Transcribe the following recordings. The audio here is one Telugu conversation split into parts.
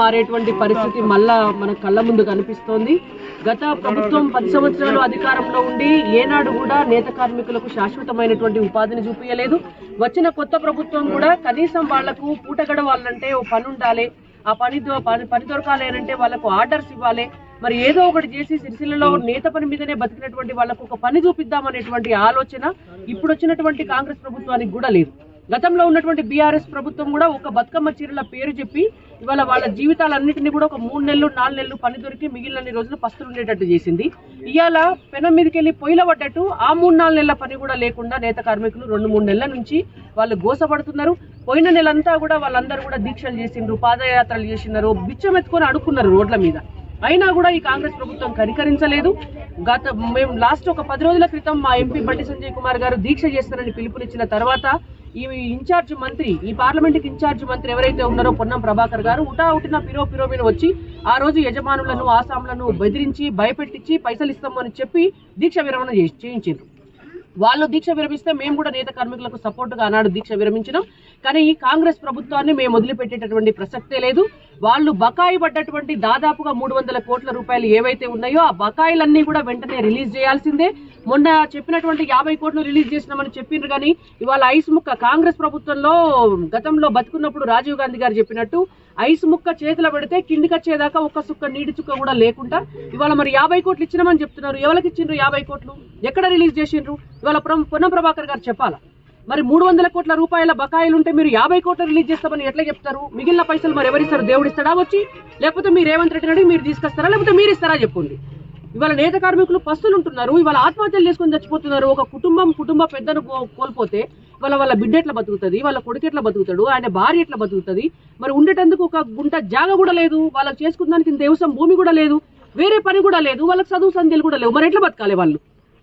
మారేటువంటి పరిస్థితి మళ్ళా మన కళ్ళ ముందు కనిపిస్తోంది. గత ప్రభుత్వం పది సంవత్సరాలు అధికారంలో ఉండి ఏనాడు కూడా నేత కార్మికులకు శాశ్వతమైనటువంటి ఉపాధిని చూపించలేదు వచ్చిన కొత్త ప్రభుత్వం కూడా కనీసం వాళ్ళకు పూట గడవాలంటే ఓ పని ఉండాలి. ఆ పని పని దొరకాలేనంటే దొరకాలి అంటే వాళ్ళకు ఆర్డర్స్ ఇవ్వాలి. మరి ఏదో ఒకటి చేసి సిరిసిల్లలో నేత పని మీదనే బతికినటువంటి వాళ్ళకు ఒక పని చూపిద్దామనేటువంటి ఆలోచన ఇప్పుడు వచ్చినటువంటి కాంగ్రెస్ ప్రభుత్వానికి కూడా లేదు. గతంలో ఉన్నటువంటి బీఆర్ఎస్ ప్రభుత్వం కూడా ఒక బతుకమ్మ చీరల పేరు చెప్పి ఇవాళ వాళ్ళ జీవితాలన్నింటినీ కూడా ఒక మూడు నెలలు నాలుగు నెలలు పని దొరికి మిగిలిన రోజులు పస్తులు ఉండేటట్టు చేసింది. ఇవాళ పెనం మీదకి వెళ్ళి పొయ్యిల పడ్డట్టు ఆ మూడు నాలుగు నెలల పని కూడా లేకుండా నేత కార్మికులు రెండు మూడు నెలల నుంచి వాళ్ళు గోసపడుతున్నారు. పోయిన నెలంతా కూడా వాళ్ళందరూ కూడా దీక్షలు చేసిండ్రు పాదయాత్రలు చేసినారు బిచ్చం ఎత్తుకొని అడుక్కున్నారు రోడ్ల మీద. అయినా కూడా ఈ కాంగ్రెస్ ప్రభుత్వం కనికరించలేదు. గత మేము లాస్ట్ ఒక పది రోజుల క్రితం మా ఎంపీ బండి సంజయ్ కుమార్ గారు దీక్ష చేస్తారని పిలుపునిచ్చిన తర్వాత ఈ ఇన్ఛార్జ్ మంత్రి ఈ పార్లమెంట్ ఇన్ఛార్జ్ మంత్రి ఎవరైతే ఉన్నారో పొన్నం ప్రభాకర్ గారు ఉటా ఉటిన పిరో పిరో మీద వచ్చి ఆ రోజు యజమానులను ఆసాములను బెదిరించి భయపెట్టించి పైసలు ఇస్తామని చెప్పి దీక్ష విరమణ చేసి- చేయించారు వాళ్ళు దీక్ష విరమిస్తే మేము కూడా నేత కార్మికులకు సపోర్టుగా ఆనాడు దీక్ష విరమించినాం. కానీ ఈ కాంగ్రెస్ ప్రభుత్వాన్ని మేము వదిలిపెట్టేటటువంటి ప్రసక్తే లేదు. వాళ్ళు బకాయి పడ్డటువంటి దాదాపుగా మూడు వందల కోట్ల రూపాయలు ఏవైతే ఉన్నాయో ఆ బకాయిలన్నీ కూడా వెంటనే రిలీజ్ చేయాల్సిందే. మొన్న చెప్పినటువంటి యాభై కోట్లు రిలీజ్ చేసినామని చెప్పిండ్రు కానీ ఇవాళ ఐస్ ముక్క కాంగ్రెస్ ప్రభుత్వంలో గతంలో బతుకున్నప్పుడు రాజీవ్ గాంధీ గారు చెప్పినట్టు ఐస్ ముక్క చేతిలో పెడితే కిందికొచ్చేదాకా ఒక్క సుక్క నీటి చుక్క కూడా లేకుండా ఇవాళ మరి యాభై కోట్లు ఇచ్చినామని చెప్తున్నారు. ఎవరికి ఇచ్చిండ్రు యాభై కోట్లు? ఎక్కడ రిలీజ్ చేసిండ్రు? ఇవాళ ప్ర- పొన్నం ప్రభాకర్ గారు చెప్పాలా? మరి మూడు వందల కోట్ల రూపాయల బకాయిలు ఉంటే మీరు యాభై కోట్లు రిలీజ్ చేస్తామని ఎట్లా చెప్తారు? మిగిలిన పైసలు మరి ఎవరిస్తారు దేవుడు ఇస్తాడా వచ్చి? లేకపోతే మీరు రేవంత్ రెడ్డి అడిగి మీరు తీసుకొస్తారా? లేకపోతే మీరు ఇస్తారా చెప్పండి. ఇవాళ నేత కార్మికులు పస్తులు ఉంటున్నారు ఇవాళ ఆత్మహత్యలు చేసుకొని చచ్చిపోతున్నారు. ఒక కుటుంబం కుటుంబ పెద్దను కో- కోల్పోతే వాళ్ళ వాళ్ళ బిడ్డ ఎట్లా బతుకుతుంది? వాళ్ళ కొడుకు ఎట్లా బతుకుతాడు? ఆయన భార్య ఎట్లా బతుకుతుంది? మరి ఉండేటందుకు ఒక గుంట జాగ కూడా లేదు. వాళ్ళకి చేసుకున్న దానికి దేవసం భూమి కూడా లేదు. వేరే పని కూడా లేదు. వాళ్ళకి చదువు సంధ్యలు కూడా లేవు. మరి ఎట్లా బతకాలి వాళ్ళు?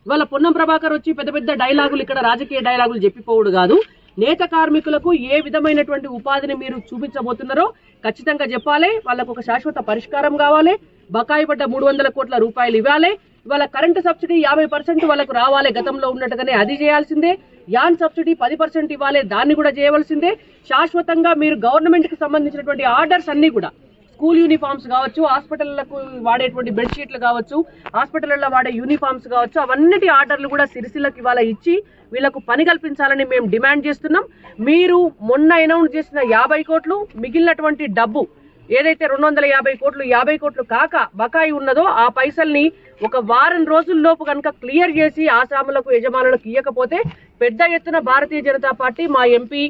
ఇవాళ పొన్నం ప్రభాకర్ వచ్చి పెద్ద పెద్ద డైలాగులు ఇక్కడ రాజకీయ డైలాగులు చెప్పిపోవుడు కాదు. నేత కార్మికులకు ఏ విధమైనటువంటి ఉపాధిని మీరు చూపించబోతున్నారో ఖచ్చితంగా చెప్పాలి. వాళ్ళకు ఒక శాశ్వత పరిష్కారం కావాలి. బకాయి పడ్డ మూడు వందల కోట్ల రూపాయలు ఇవ్వాలి. ఇవాళ కరెంటు సబ్సిడీ యాభై పర్సెంట్ వాళ్ళకు రావాలి గతంలో ఉన్నట్టుగానే అది చేయాల్సిందే. యాన్ సబ్సిడీ పది పర్సెంట్ ఇవ్వాలి దాన్ని కూడా చేయవలసిందే. శాశ్వతంగా మీరు గవర్నమెంట్కి సంబంధించినటువంటి ఆర్డర్స్ అన్ని కూడా స్కూల్ యూనిఫామ్స్ కావచ్చు హాస్పిటళ్ళకు వాడేటువంటి బెడ్షీట్లు కావచ్చు హాస్పిటల్లో వాడే యూనిఫామ్స్ కావచ్చు అవన్నిటి ఆర్డర్లు కూడా సిరిసిల్లకి ఇవాళ ఇచ్చి వీళ్ళకు పని కల్పించాలని మేము డిమాండ్ చేస్తున్నాం. మీరు మొన్న అనౌన్స్ చేసిన యాభై కోట్లు మిగిలినటువంటి డబ్బు ఏదైతే రెండు వందల యాభై కోట్లు యాభై కోట్లు కాక బకాయి ఉన్నదో ఆ పైసల్ని ఒక వారం రోజుల్లోపు కనుక క్లియర్ చేసి ఆసాములకు యజమానులకు ఇవ్వకపోతే పెద్ద ఎత్తున భారతీయ జనతా పార్టీ మా ఎంపీ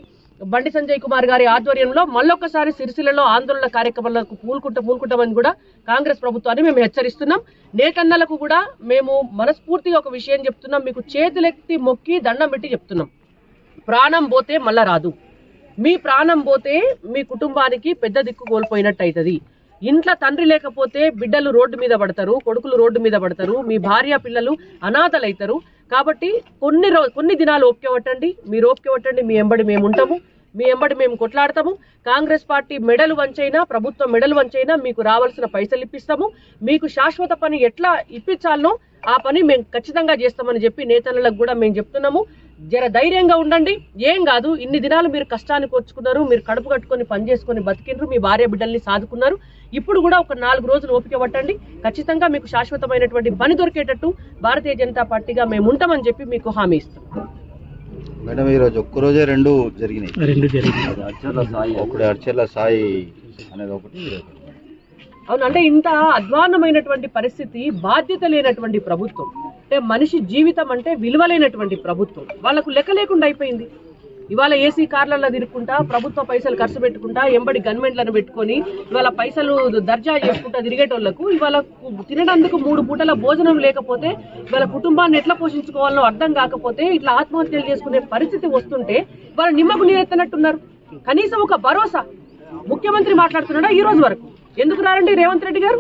బండి సంజయ్ కుమార్ గారి ఆధ్వర్యంలో మళ్ళొకసారి సిరిసిల్లలో ఆందోళన కార్యక్రమాలకు పూలుకుంట పూలుకుంటామని కూడా కాంగ్రెస్ ప్రభుత్వాన్ని మేము హెచ్చరిస్తున్నాం. నేతన్నలకు కూడా మేము మనస్ఫూర్తిగా ఒక విషయం చెప్తున్నాం. మీకు చేతులెత్తి మొక్కి దండం పెట్టి చెప్తున్నాం. ప్రాణం పోతే మళ్ళా రాదు. మీ ప్రాణం పోతే మీ కుటుంబానికి పెద్ద దిక్కు కోల్పోయినట్టు అవుతుంది ఇంట్లో తండ్రి లేకపోతే బిడ్డలు రోడ్డు మీద పడతారు కొడుకులు రోడ్డు మీద పడతారు మీ భార్య పిల్లలు అనాథలైతారు. కాబట్టి కొన్ని రో కొన్ని దినాలు ఓపిక పట్టండి మీరు ఓపిక పట్టండి మీ ఎంబడి మేము ఉంటాము మీ ఎంబడి మేము కొట్లాడతాము. కాంగ్రెస్ పార్టీ మెడలు వంచైనా ప్రభుత్వం మెడలు వంచైనా మీకు రావాల్సిన పైసలు ఇప్పిస్తాము. మీకు శాశ్వత పని ఎట్లా ఇప్పించాలనో ఆ పని మేము ఖచ్చితంగా చేస్తామని చెప్పి నేతలకు కూడా మేము చెప్తున్నాము. జర ధైర్యంగా ఉండండి. ఏం కాదు ఇన్ని దినాలు మీరు కష్టాన్ని కోర్చుకున్నారు మీరు కడుపు కట్టుకొని పని చేసుకొని బతికిండ్రు మీ భార్య బిడ్డల్ని సాదుకున్నారు. ఇప్పుడు కూడా ఒక నాలుగు రోజులు ఓపిక పట్టండి. ఖచ్చితంగా మీకు శాశ్వతమైనటువంటి పని దొరికేటట్టు భారతీయ జనతా పార్టీగా మేము ఉంటామని చెప్పి మీకు హామీ ఇస్తాం మేడం ఈరోజు ఒక్కరోజే రెండు జరిగినాయి. రెండు ఒకటి అర్చర్ల సాయి. అనేది ఒకటి ఇది ఒకటి. అవును అంటే ఇంత అధ్వాన్నమైనటువంటి పరిస్థితి బాధ్యత లేనటువంటి ప్రభుత్వం. అంటే మనిషి జీవితం అంటే విలువలేనటువంటి ప్రభుత్వం. వాళ్ళకు లెక్క లేకుండా అయిపోయింది. ఇవాళ ఏసీ కార్లలో తిరుక్కుంటా ప్రభుత్వ పైసలు ఖర్చు పెట్టుకుంటా ఎంబడి గన్మెంట్లను పెట్టుకొని ఇవాళ పైసలు దర్జా చేసుకుంటా తిరిగేటోళ్ళకు ఇవాళ తినడానికి మూడు పూటల భోజనం లేకపోతే ఇవాళ కుటుంబాన్ని ఎట్లా పోషించుకోవాలో అర్థం కాకపోతే ఇట్లా ఆత్మహత్యలు చేసుకునే పరిస్థితి వస్తుంటే ఇవాళ నిమ్మకు నీరెత్తనట్టున్నారు కనీసం ఒక భరోసా. ముఖ్యమంత్రి మాట్లాడుతున్నాడా ఈ రోజు వరకు? ఎందుకు రారండి రేవంత్ రెడ్డి గారు?